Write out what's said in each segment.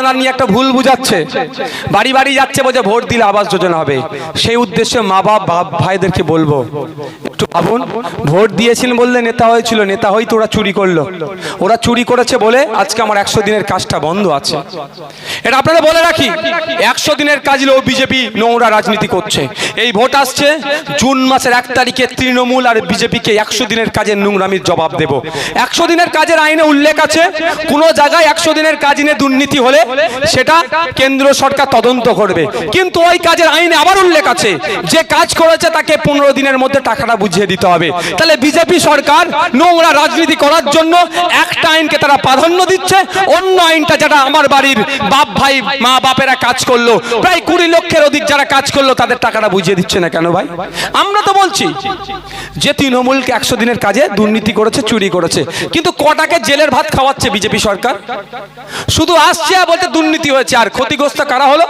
যোজনা নিয়ে একটা ভুল বুঝাচ্ছে। বাড়ি বাড়ি যাচ্ছে বলছে, ভোট দিলে আবাস যোজনা হবে। সেই উদ্দেশ্যে মা বাপ বাপ ভাইদেরকে বলব, একটু ভাবুন, ভোট দিয়েছিলেন বললে নেতা হয়েছিল, নেতা হই তো ওরা চুরি করল। ওরা চুরি করেছে বলে আজকে আমার একশো দিনের কাজটা বন্ধ আছে। এটা আপনারা বলে রাখি, একশো দিনের কাজ ও বিজেপি নোংরা রাজনীতি করছে। এই ভোট আসছে, জুন মাসের এক তারিখে তৃণমূল আর বিজেপিকে একশো দিনের কাজের নোংরামির জবাব দেব। একশো দিনের কাজের আইনে উল্লেখ আছে, কোনো জায়গায় একশো দিনের কাজ নিয়ে দুর্নীতি হলে সেটা কেন্দ্র সরকার তদন্ত করবে। কিন্তু ওই কাজের আইনে আবার উল্লেখ আছে যে কাজ করেছে তাকে পনেরো দিনের মধ্যে টাকাটা বুঝিয়ে দিতে হবে। তাহলে বিজেপি সরকার নোংরা রাজনীতি করার জন্য একটা আইনকে তারা প্রাধান্য দিচ্ছে অন্য আইনটা যেটা আমার বাড়ির বাপ ভাই মা বাপেরা কাজ করল প্রায় কুড়ি লক্ষের অধিক যারা কাজ করল তাদের টাকাটা বুঝিয়ে দিচ্ছে না কেন ভাই? আমরা তো বলছি যে তৃণমূলকে একশো দিনের কাজে দুর্নীতি করেছে চুরি করেছে কিন্তু কটাকে জেলের ভাত খাওয়াচ্ছে বিজেপি সরকার? শুধু আসছে আর দুর্নীতি হয়েছে। আর ক্ষতিগ্রস্ত কারা হলো?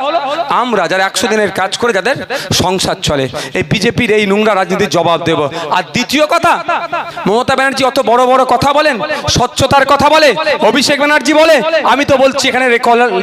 আমরা যারা একশো দিনের কাজ করে যাদের সংসার চলে। এই বিজেপির এই নোংরা রাজনীতির জবাব দেব। আর দ্বিতীয় কথা, মমতা ব্যানার্জি অত বড় বড় কথা বলেন, স্বচ্ছতার কথা বলে, অভিষেক ব্যানার্জি বলে। আমি তো বলছি এখানে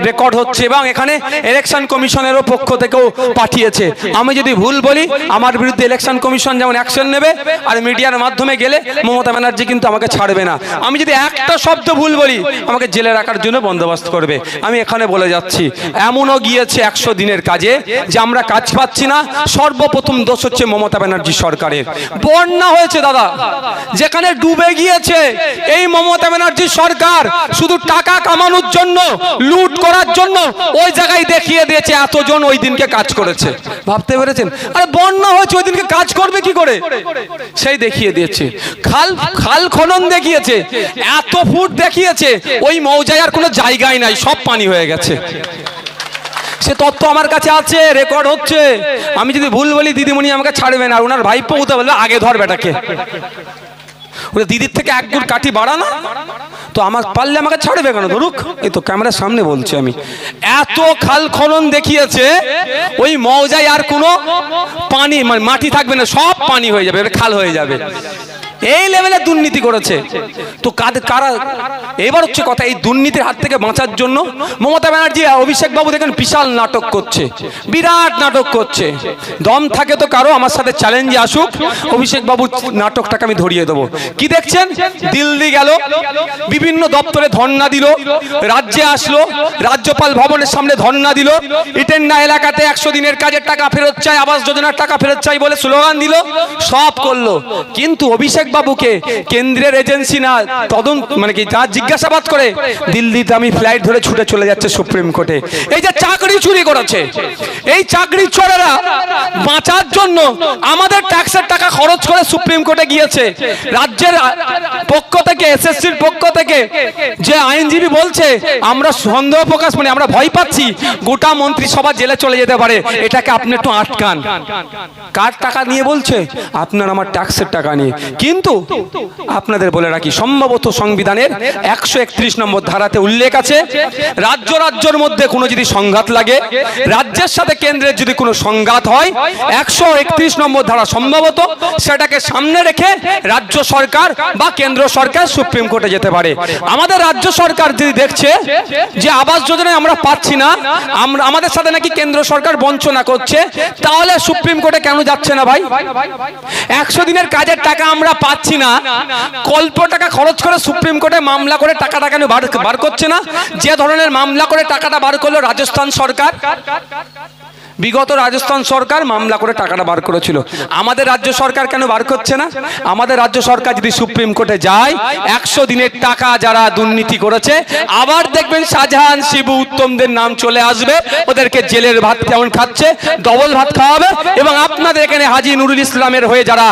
রেকর্ড হচ্ছে এবং এখানে ইলেকশন কমিশনেরও পক্ষ থেকেও পাঠিয়েছে। আমি যদি ভুল বলি, আমার বিরুদ্ধে ইলেকশন কমিশন যেমন অ্যাকশন নেবে আর মিডিয়ার মাধ্যমে গেলে মমতা ব্যানার্জি কিন্তু আমাকে ছাড়বে না। আমি যদি একটা শব্দ ভুল বলি, আমাকে জেলে রাখার জন্য বন্দোবস্ত করবে। আমি এখানে বলে যাচ্ছি, এমনও গিয়েছে একশো দিনের কাজে যে আমরা কাজ পাচ্ছি না। সর্বপ্রথম দোষ হচ্ছে মমতা ব্যানার্জি সরকারের। বন্যা হয়েছে দাদা, যেখানে ডুবে গিয়েছে এই মমতা ব্যানার্জি সরকার, শুধু টাকা কামানোর জন্য, লুট করার জন্য, ওই জায়গায় দেখিয়ে দিয়েছে, এতজন ওই দিনকে কাজ করেছে। ভাবতে পেরেছেন? আরে বন্যা হয়েছে ওই দিনকে কাজ করবে কি করে? সেই দেখিয়ে দিয়েছে। খাল খাল খনন দেখিয়েছে। এত ফুট দেখিয়েছে। ওই মৌজায় আর কোনো জায়গায় নাই, সব পানি হয়ে গেছে। সে তত্ত্ব আমার কাছে আছে, রেকর্ড হচ্ছে। আমি যদি ভুল বলি, দিদিমণি আমাকে ছাড়বে না আর ওনার ভাইপো হতে বলবে, আগে ধর বেটাকে। ওরা দিদির থেকে এক গুড় কাঠি বাড়ানো তো আমার পারলে আমাকে ছাড়বে কেন? ধরুক। এই তো ক্যামেরার সামনে বলছি আমি। এত খাল খনন দেখিয়েছে, ওই মৌজায় আর কোনো পানি মানে মাটি থাকবে না, সব পানি হয়ে যাবে খাল হয়ে যাবে। এই লেভেলে দুর্নীতি করেছে। তো কাদের কারা এবার হচ্ছে কথা, এই দুর্নীতির হাত থেকে বাঁচার জন্য মমতা ব্যানার্জি অভিষেক বাবু দেখেন বিশাল নাটক করছে। বিরাট নাটক করছে। দম থাকে তো কারও, আমার সাথে চ্যালেঞ্জে আসুক। অভিষেক বাবুর নাটকটাকে আমি ধরিয়ে দেবো। কি দেখছেন? দিল্লি গেল। বিভিন্ন দপ্তরে ধর্ণা দিল। রাজ্যে আসলো। রাজ্যপাল ভবনের সামনে ধর্ণা দিল। ইটেন্ডা এলাকাতে একশো দিনের কাজের টাকা ফেরত চাই, আবাস যোজনার টাকা ফেরত চাই বলে স্লোগান দিল। সব করল। কিন্তু অভিষেক বাবুকে কেন্দ্রের এজেন্সি না, তদন্ত মানে কি যা জিজ্ঞাসাবাদ করে, দিল্লিতে আমি ফ্লাইট ধরে ছুটে চলে যাচ্ছে সুপ্রিম কোর্টে। এই যে চাকরি চুরি করেছে, এই চাকরি চোরেরা বাঁচার জন্য আমাদের ট্যাক্সের টাকা খরচ করে সুপ্রিম কোর্টে গিয়েছে। রাজ্যের পক্ষ থেকে, এসএসসির পক্ষ থেকে যে আইনজীবী বলছে, আমরা সন্দেহ প্রকাশ মানে আমরা ভয় পাচ্ছি, গোটা মন্ত্রিসভা জেলে চলে যেতে পারে, এটাকে আপনি একটু আটকান। কার টাকা নিয়ে বলছে? আপনার আমার ট্যাক্সের টাকা নিয়ে। কিন্তু আপনাদের বলে রাখি, সম্ভবত সংবিধানের একশো একত্রিশ নম্বর ধারাতে উল্লেখ আছে, রাজ্য রাজ্যের মধ্যে কোনো যদি সংঘাত লাগে, রাজ্যের সাথে কেন্দ্রের যদি কোনো সংঘাত হয়, একশো একত্রিশ নম্বর ধারা সম্ভবত সেটাকে সামনে রেখে রাজ্য সরকার বা কেন্দ্র সরকার সুপ্রিম কোর্টে যেতে পারে। আমাদের রাজ্য সরকার যদি দেখছে যে আবাস যোজনায় আমরা পাচ্ছি না, আমরা, আমাদের সাথে নাকি কেন্দ্র সরকার বঞ্চনা করছে, তাহলে সুপ্রিম কোর্টে কেন যাচ্ছে না ভাই? একশো দিনের কাজের টাকা আমরা পাচ্ছি না কল্প টাকা খরচ করে সুপ্রিম কোর্টে মামলা করে টাকাটা কেন বার বার করছে না যে ধরনের মামলা করে টাকাটা বার করল রাজস্থান সরকার বিগত রাজস্থান সরকার মামলা করে টাকাটা বার করেছিল। আমাদের রাজ্য সরকার কেন বার করছে না? আমাদের রাজ্য সরকার যদি সুপ্রিম কোর্টে যায়, একশো দিনের টাকা যারা দুর্নীতি করেছে, আবার দেখবেন শাহজাহান, শিবু, উত্তমদের নাম চলে আসবে, ওদেরকে জেলের ভাত কেমন খাচ্ছে, ডবল ভাত খাওয়াবে, এবং আপনাদের এখানে হাজি নুরুল ইসলামের হয়ে যারা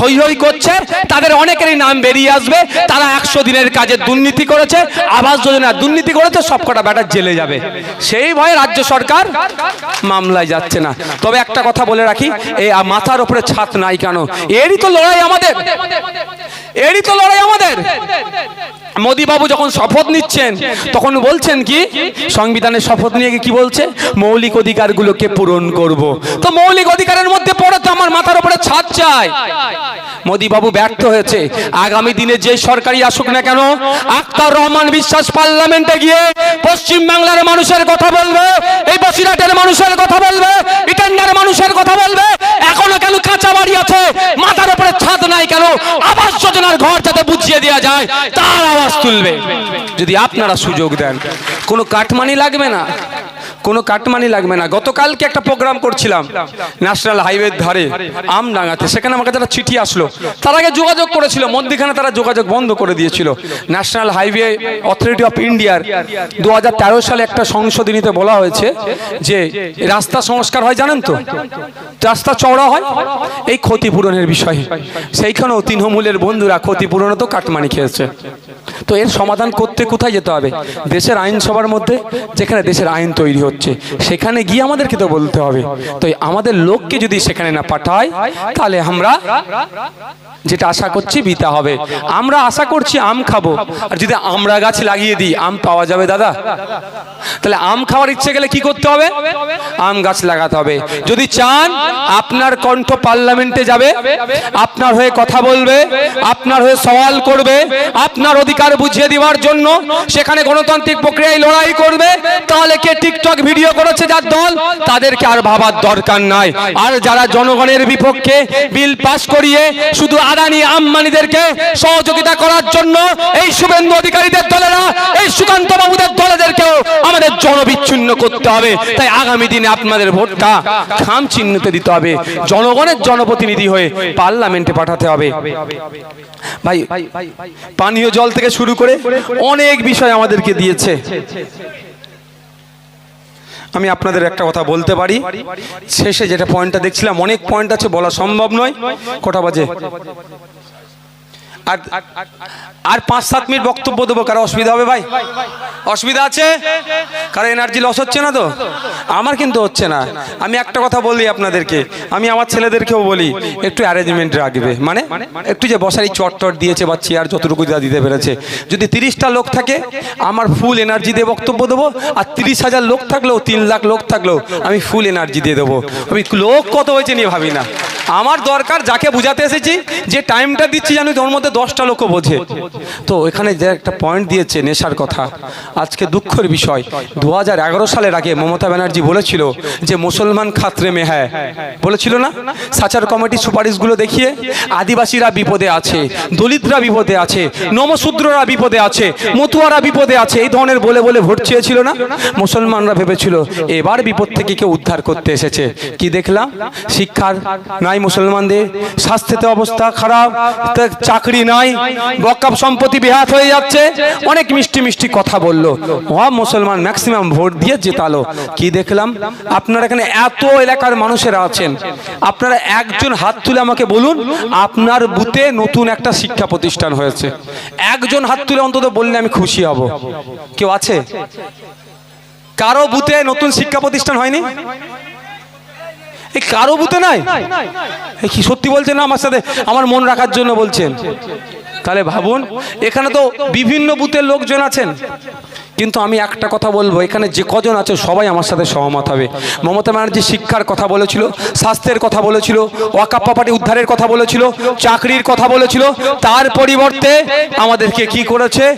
হই হই করছে, তাদের অনেকেরই নাম বেরিয়ে আসবে, তারা একশো দিনের কাজে দুর্নীতি করেছে, আবাস যোজনা দুর্নীতি করেছে সব কটা ব্যাটার জেলে যাবে। সেই ভয়ে রাজ্য সরকার মামলায় সামলাই যাচ্ছে না। তবে একটা কথা বলে রাখি, এই মাথার উপরে ছাত নাই কেন? এরই তো লড়াই আমাদের। এরই তো লড়াই আমাদের। মোদি বাবু যখন শপথ নিচ্ছেন, তখন বলছেন কি, সংবিধানের শপথ নিয়ে কি বলছে? মৌলিক অধিকারগুলোকে পূরণ করব। তো মৌলিক অধিকারের মধ্যে পড়ে তো আমার মাথার উপরে ছাদ চাই। মোদি বাবু ব্যর্থ হয়েছে। আগামী দিনে যে সরকারি আসুক না কেন, আক্তার রহমান বিশ্বাস পার্লামেন্টে গিয়ে পশ্চিম বাংলার মানুষের কথা বলবে, এই বসিরহাটের মানুষের কথা বলবে, ইটান্ডার মানুষের কথা বলবে। এখনও কেন কাঁচা বাড়ি আছে? মাথার উপরে ছাদ নাই কেন? আবাস ঘর যাতে বুঝিয়ে দেওয়া যায়, তার আওয়াজ তুলবে। যদি আপনারা সুযোগ দেন, কোনো কাঠমানি লাগবে না? কোনো কাটমানি লাগবে না। গতকালকে একটা প্রোগ্রাম করছিলাম ন্যাশনাল হাইওয়ের ধারে, আমডাঙ্গাতে। সেখানে কাছে একটা চিঠি আসলো। তার আগে যোগাযোগ করেছিল, মধ্যখানে তারা যোগাযোগ বন্ধ করে দিয়েছিল। ন্যাশনাল হাইওয়ে অথরিটি অফ ইন্ডিয়ার দু হাজার তেরো সালে একটা সংশোধনীতে বলা হয়েছে যে রাস্তা সংস্কার হয়, জানেন তো? রাস্তা চওড়া হয়, এই ক্ষতিপূরণের বিষয়ে। সেইখানেও তৃণমূলের বন্ধুরা ক্ষতিপূরণও তো কাটমানি খেয়েছে। তো এর সমাধান করতে কোথায় যেতে হবে? দেশের আইনসভার মধ্যে, যেখানে দেশের আইন তৈরি হচ্ছে। সেখানে গিয়ে আমাদেরকে তো বলতে হবে। তো আমাদের লোককে যদি সেখানে না পাঠায়, তাহলে আমরা যেটা আশা করছি বিতা হবে। আমরা আশা করছি আম খাব। আর যদি আমরা গাছ লাগিয়ে দিই, আম পাওয়া যাবে দাদা? তাহলে আম খাওয়ার ইচ্ছে গেলে কি করতে হবে? আম গাছ লাগাতে হবে। যদি চান, আপনার কণ্ঠ পার্লামেন্টে যাবে, আপনার হয়ে কথা বলবে, আপনার হয়ে সওয়াল করবে, আপনার অধিকার বুঝিয়ে দেওয়ার জন্য সেখানে গণতান্ত্রিক প্রক্রিয়ায় লড়াই করবে, তাহলে কে টিকটক ভিডিও করেছে যার দল, তাদেরকে আর ভাবার দরকার নাই। আর যারা জনগণের বিপক্ষে বিল পাস করিয়ে শুধু আদানি আম্বানিদেরকে সহযোগিতা করার জন্য এই শুভেন্দু অধিকারীদের দলেরা, এই সুকান্ত বাবুদের দলেদেরকেও আমাদের জনবিচ্ছিন্ন করতে হবে। তাই আগামী দিনে আপনাদের ভোটটা খাম চিহ্নতে দিতে হবে। জনগণের জনপ্রতিনিধি হয়ে পার্লামেন্টে পাঠাতে হবে। ভাই, পানীয় জল থেকে শুরু করে অনেক বিষয় আমাদেরকে দিয়েছে। আমি আপনাদের একটা কথা বলতে পারি। শেষে যেটা পয়েন্টটা দেখছিলাম, অনেক পয়েন্ট আছে, বলা সম্ভব নয়। কটা বাজে? আর আর পাঁচ, সাত মিনিট বক্তব্য দেবো, কারও অসুবিধা হবে ভাই? অসুবিধা আছে? কারও এনার্জি লস হচ্ছে না তো? আমার কিন্তু হচ্ছে না। আমি একটা কথা বলি আপনাদেরকে। আমি আমার ছেলেদেরকেও বলি, একটু অ্যারেঞ্জমেন্ট রাখবে। মানে একটু যে বসার এই চট টট দিয়েছে বা চেয়ার যতটুকু যা দিতে পেরেছে। যদি তিরিশটা লোক থাকে, আমার ফুল এনার্জি দিয়ে বক্তব্য দেবো, আর তিরিশ হাজার লোক থাকলেও, তিন লাখ লোক থাকলেও, আমি ফুল এনার্জি দিয়ে দেবো। আমি লোক কত হয়েছে নিয়ে ভাবি না। আমার দরকার, যাকে বুঝাতে এসেছি, যে টাইমটা দিচ্ছি জানি তোর মধ্যে দশটা লোকও বোঝে। তো এখানে যে একটা পয়েন্ট দিয়েছে নেশার কথা, আজকে দুঃখের বিষয়। দু সালের আগে মমতা ব্যানার্জি বলেছিল যে মুসলমান খাত্রে মে হ্যায়। বলেছিল না? সাচার কমিটি সুপারিশগুলো দেখিয়ে আদিবাসীরা বিপদে আছে, দলিতরা বিপদে আছে, নমশূদ্ররা বিপদে আছে, মতুয়ারা বিপদে আছে, এই ধরনের বলে বলে ভোট চেয়েছিল না? মুসলমানরা ভেবেছিল এবার বিপদ থেকে কেউ উদ্ধার করতে এসেছে। কি দেখলাম? শিক্ষার নাই মুসলমানদের, স্বাস্থ্যতে অবস্থা খারাপ চাকরি নাই বকাপ সম্পত্তি বিহাত হয়ে যাচ্ছে। অনেক মিষ্টি মিষ্টি কথা বলল। সব মুসলমান ম্যাক্সিমাম ভোট দিয়ে জেতালো। কি দেখলাম? আপনারা এখানে এত এলাকার মানুষেরা আছেন। আপনারা একজন হাত তুলে আমাকে বলুন, আপনার বুথে নতুন একটা শিক্ষা প্রতিষ্ঠান হয়েছে। একজন হাত তুলে অন্তত বললে আমি খুশি হব। কেউ আছে? কারও বুথে নতুন শিক্ষা প্রতিষ্ঠান হয়নি? এই কারও বুথে নাই? কি সত্যি বলছেন না আমার সাথে? আমার মন রাখার জন্য বলছেন। তাহলে ভাবুন, এখানে তো বিভিন্ন বুথের লোকজন আছেন। কিন্তু আমি একটা কথা বলব, এখানে যে কজন আছে সবাই আমার সাথে সহমত হবে। মমতা ব্যানার্জি শিক্ষার কথা বলেছিল, স্বাস্থ্যের কথা বলেছিল ওয়াকাপ্পাপাটি উদ্ধারের কথা বলেছিল, চাকরির কথা বলেছিল, তার পরিবর্তে আমাদেরকে কি করেছে?